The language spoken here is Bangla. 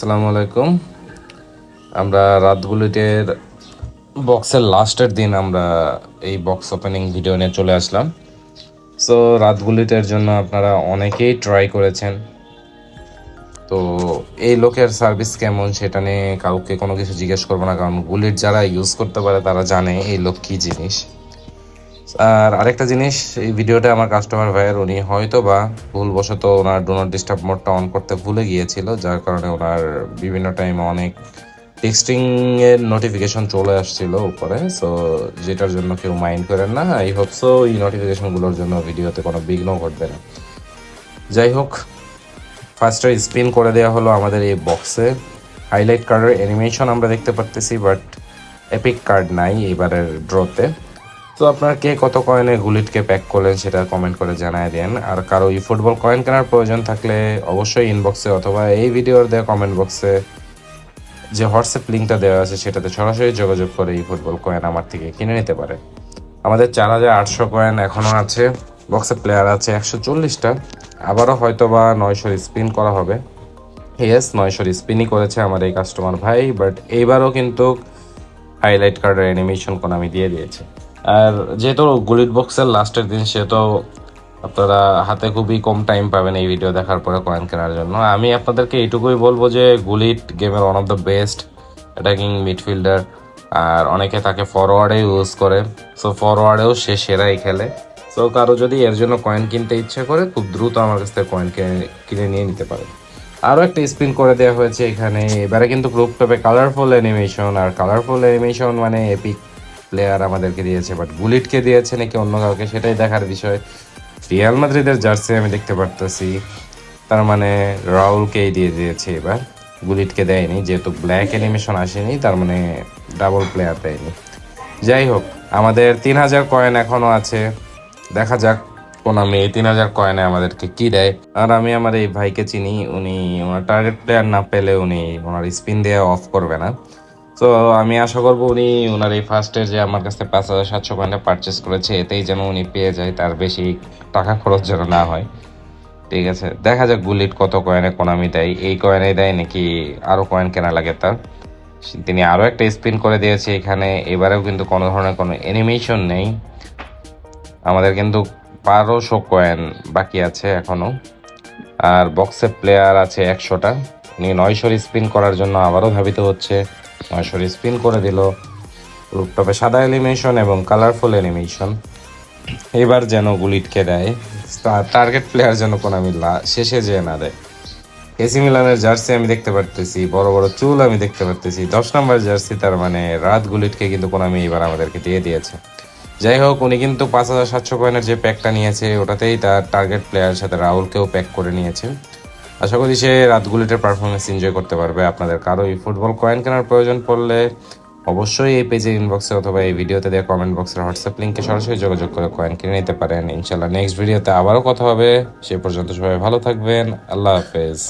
আসসালামু আলাইকুম। আমরা রাত বুলেটের বক্সের লাস্টের দিন আমরা এই বক্স ওপেনিং ভিডিও নিয়ে চলে আসলাম। সো রাত বুলেটের জন্য আপনারা অনেকেই ট্রাই করেছেন। তো এই লোকের সার্ভিস কেমন সেটা নিয়ে কাউকে কোনো কিছু জিজ্ঞেস করব না, কারণ বুলেট যারা ইউজ করতে পারে তারা জানে এই লোক কী জিনিস। আর আরেকটা জিনিস, এই ভিডিওটা আমার কাস্টমার ভাইয়ের, উনি হয়তো বা ভুলবশত ওনার ডো নট ডিস্টার্ব মোডটা অন করতে ভুলে গিয়েছিল, যার কারণে ওনার বিভিন্ন টাইমে অনেক টেক্সটিং এর নোটিফিকেশন চলে আসছিল উপরে। সো যেটার জন্য কেউ মাইন্ড করেন না। আই হোপ সো এই নোটিফিকেশনগুলোর জন্য ভিডিওতে কোনো বিঘ্ন ঘটবে না। যাই হোক ফার্স্টে স্পিন করে দেওয়া হলো আমাদের এই বক্সে হাইলাইট কার্ডের অ্যানিমেশন আমরা দেখতে পারতেছি বাট এপিক কার্ড নাই এবারের ড্রতে তো আপনার কে কত কয়েনে গুলিটকে প্যাক করলেন সেটা কমেন্ট করে জানায় দেন। আর কারও ই ফুটবল কয়েন কেনার প্রয়োজন থাকলে অবশ্যই ইনবক্সে অথবা এই ভিডিওর দেওয়া কমেন্ট বক্সে যে হোয়াটসঅ্যাপ লিঙ্কটা দেওয়া আছে সেটাতে সরাসরি যোগাযোগ করে এই ফুটবল কয়েন আমার থেকে কিনে নিতে পারে। আমাদের চার হাজার আটশো কয়েন এখনও আছে বক্সে প্লেয়ার আছে একশো চল্লিশটা। আবারও হয়তো বা নয়শোর স্পিন করা হবে। ইয়েস নয়শোর স্পিনই করেছে আমার এই কাস্টমার ভাই বাট এইবারও কিন্তু হাইলাইট কার্ডের অ্যানিমেশন কোন আমি দিয়ে দিয়েছি। আর যেহেতু গুলিট বক্সের লাস্টের দিন, সেহেতু আপনারা হাতে খুবই কম টাইম পাবেন এই ভিডিও দেখার পরে কয়েন কেনার জন্য। আমি আপনাদেরকে এইটুকুই বলব যে গুলিট গেমের one of the best attacking midfielder আর অনেকে তাকে ফরওয়ার্ডে ইউজ করে। সো ফরওয়ার্ডেও সে সেরাই খেলে। সো কারও যদি এর জন্য কয়েন কিনতে ইচ্ছে করে, খুব দ্রুত আমার কাছ থেকে কয়েন কিনে নিয়ে নিতে পারে। আরও একটা স্পিন করে দেওয়া হয়েছে এখানে, এবারে কিন্তু গ্রুপ টপে কালারফুল অ্যানিমেশন আর কালারফুল অ্যানিমেশন মানে এপিক প্লেয়ার আমাদেরকে দিয়েছে বাট বুলেটকে দিয়েছে নাকি অন্য কাউকে, সেটাই দেখার বিষয়। রিয়াল মাদ্রিদের জার্সি আমি দেখতে পারতেছি। তার মানে রাউলকেই দিয়ে দিয়েছে এবার। বুলেটকে দেয়নি, যেহেতু ব্ল্যাক অ্যানিমেশন আসেনি, তার মানে ডাবল প্লেয়ার দেয়নি। যাই হোক, আমাদের তিন হাজার কয়েন এখনও আছে। দেখা যাক কোন এই তিন হাজার কয়েনে আমাদেরকে কি দেয়। আর আমি আমার এই ভাইকে চিনি, উনি ওনার টার্গেট প্লেয়ার না পেলে উনি ওনার স্পিন দিয়ে অফ করবে না। তো আমি আশা করব উনি ওনার এই ফার্স্টের যে আমার কাছে পাঁচ হাজার সাতশো কয়েনে পারচেস করেছে, এতেই যেন উনি পেয়ে যায়, তার বেশি টাকা খরচ যেন না হয়। ঠিক আছে, দেখা যাক বুলেট কত কয়েনে কোনামি দেয়। এই কয়েনে দেয় নাকি আরও কয়েন কেনা লাগে তার? তিনি আরও একটা স্পিন করে দিয়েছে এখানে, এবারেও কিন্তু কোনো ধরনের কোনো অ্যানিমেশন নেই। আমাদের কিন্তু বারোশো কয়েন বাকি আছে এখনও আর বক্সে প্লেয়ার আছে একশোটা। উনি নয়শোর স্পিন করার জন্য আবারও ধাবিত হচ্ছে। নয়শোর স্পিন করে দিল। রুপটপে সাদা অ্যানিমেশন এবং কালারফুল অ্যানিমেশন এবার যেন গুলিটকে দেয়। টার্গেট প্লেয়ার যেন কোনো আমি শেষে যেয়ে না দেয়। এসি মিলানের জার্সি আমি দেখতে পারতেছি, বড় বড় চুল আমি দেখতে পারতেছি। দশ নম্বর জার্সি তার মানে রাত গুলিটকে কিন্তু কোনো আমি এবার আমাদেরকে দিয়ে দিয়েছে। যাই হোক, উনি কিন্তু পাঁচ হাজার সাতশো কয়েনের যে প্যাকটা নিয়েছে, ওটাতেই তার টার্গেট প্লেয়ারের সাথে রাহুলকেও প্যাক করে নিয়েছে। আশা করি সে রাতগুলিটের পারফরমেন্স এনজয় করতে পারবে। আপনাদের কারও এই ফুটবল কয়েন কেনার প্রয়োজন পড়লে অবশ্যই এই পেজের ইনবক্সে অথবা এই ভিডিওতে দেওয়া কমেন্ট বক্সের হোয়াটসঅ্যাপ লিঙ্কে সরাসরি যোগাযোগ করে কয়েন কিনে নিতে পারেন। ইনশাল্লাহ নেক্সট ভিডিওতে আবারও কথা হবে। সে পর্যন্ত সবাই ভালো থাকবেন। আল্লাহ হাফেজ।